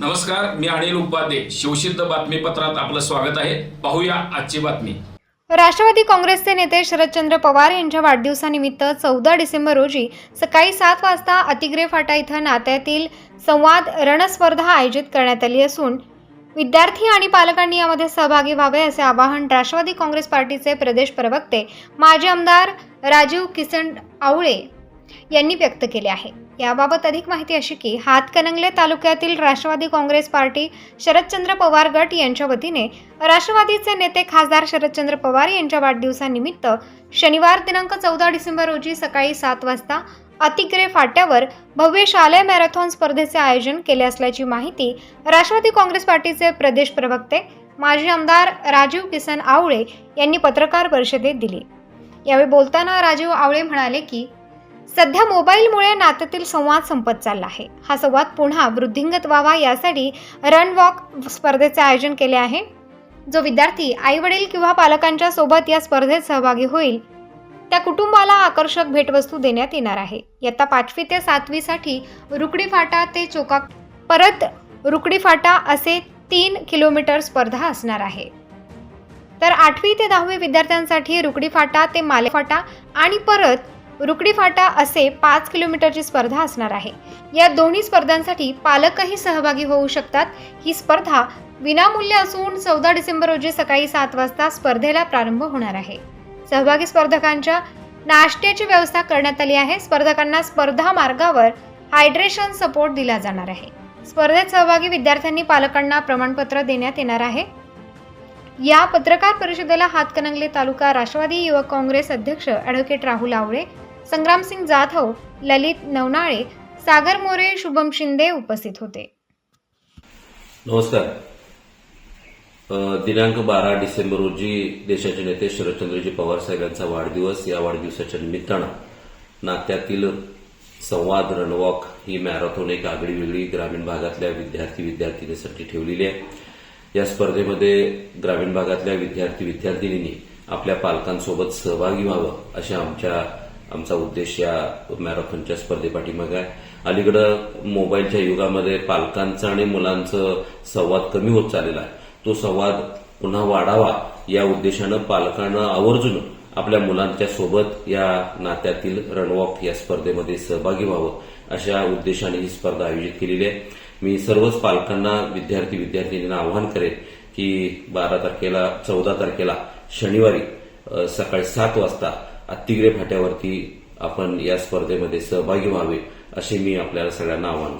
नमस्कार मी अनिल उपाध्ये. शिवसिद्ध बातमीपत्रात आपलं स्वागत आहे. पाहूया आजची बातमी. राष्ट्रवादी काँग्रेसचे नेते शरदचंद्र पवार यांच्या वाढदिवसानिमित्त चौदा डिसेंबर रोजी सकाळी सात वाजता अतिग्रे फाटा इथं नात्यातील संवाद रणस्पर्धा आयोजित करण्यात आली असून विद्यार्थी आणि पालकांनी यामध्ये सहभागी व्हावे असे आवाहन राष्ट्रवादी काँग्रेस पार्टीचे प्रदेश प्रवक्ते माजी आमदार राजीव किसन आवळे यांनी व्यक्त केले आहे. याबाबत अधिक माहिती अशी की हातकणंगले तालुक्यातील राष्ट्रवादी काँग्रेस पार्टी शरदचंद्र पवार गट यांच्या वतीने राष्ट्रवादीचे नेते खासदार शरदचंद्र पवार यांच्या वाढदिवसानिमित्त शनिवार दिनांक चौदा डिसेंबर रोजी सकाळी सात वाजता अतिग्रे फाट्यावर भव्य शालेय मॅरेथॉन स्पर्धेचे आयोजन केले असल्याची माहिती राष्ट्रवादी काँग्रेस पार्टीचे प्रदेश प्रवक्ते माजी आमदार राजीव किसन आवळे यांनी पत्रकार परिषदेत दिली. यावेळी बोलताना राजीव आवळे म्हणाले की सध्या मोबाईलमुळे नात्यातील संवाद संपत चालला आहे. हा संवाद पुन्हा वृद्धिंगत व्हावा यासाठी रन वॉक स्पर्धेचे आयोजन केले आहे. जो विद्यार्थी आई वडील किंवा पालकांच्या सोबत या स्पर्धेत सहभागी होईल त्या कुटुंबाला आकर्षक भेटवस्तू देण्यात येणार आहे. इयत्ता पाचवी ते सातवीसाठी रुकडी फाटा ते चोका परत रुकडी फाटा असे तीन किलोमीटर स्पर्धा असणार आहे. तर आठवी ते दहावी विद्यार्थ्यांसाठी रुकडी फाटा ते माले फाटा आणि परत रुकडी फाटा असे पाच किलोमीटरची स्पर्धा असणार आहे. या दोन्ही स्पर्धांसाठी पालकही सहभागी होऊ शकतात. ही स्पर्धा विनामूल्य असून चौदा डिसेंबर रोजी सकाळी सात वाजता स्पर्धेला प्रारंभ होणार आहे. सहभागी स्पर्धकांच्या नाश्त्याची व्यवस्था करण्यात आली आहे. स्पर्धकांना स्पर्धा मार्गावर हायड्रेशन सपोर्ट दिला जाणार आहे. स्पर्धेत सहभागी विद्यार्थ्यांनी पालकांना प्रमाणपत्र देण्यात येणार आहे. या पत्रकार परिषदेला हातकणंगले तालुका राष्ट्रवादी युवक काँग्रेस अध्यक्ष ॲडव्होकेट राहुल आवळे संग्रामसिंग जाधव ललित नवनाळे सागर मोरे शुभम शिंदे उपस्थित होते. नमस्कार. दिनांक बारा डिसेंबर रोजी देशाचे नेते शरदचंद्रजी पवार साहेबांचा वाढदिवस या वाढदिवसाच्या निमित्तानं नात्यातील संवाद रनवॉक ही मॅरेथॉन एक आगळी वेगळी ग्रामीण भागातल्या विद्यार्थी विद्यार्थिनीसाठी ठेवलेली आहे. या स्पर्धेमध्ये ग्रामीण भागातल्या विद्यार्थी विद्यार्थिनींनी आपल्या पालकांसोबत सहभागी व्हावं अशा आमच्या आमचा उद्देश या मॅरेथॉनच्या स्पर्धेपाठीमागे आहे. अलीकडं मोबाईलच्या युगामध्ये पालकांचा आणि मुलांचं संवाद कमी होत चाललेला आहे. तो संवाद पुन्हा वाढावा या उद्देशानं पालकांना आवर्जून आपल्या मुलांच्या सोबत या नात्यातील रनवॉक या स्पर्धेमध्ये सहभागी व्हावं अशा उद्देशाने ही स्पर्धा आयोजित केलेली आहे. मी सर्वच पालकांना विद्यार्थी विद्यार्थिनींना आवाहन करेन की बारा तारखेला चौदा तारखेला शनिवारी सकाळी सात वाजता अतिग्रे फाट्यावरती आपण या स्पर्धेमध्ये सहभागी व्हावे असे मी आपल्याला सगळ्यांना आवाहन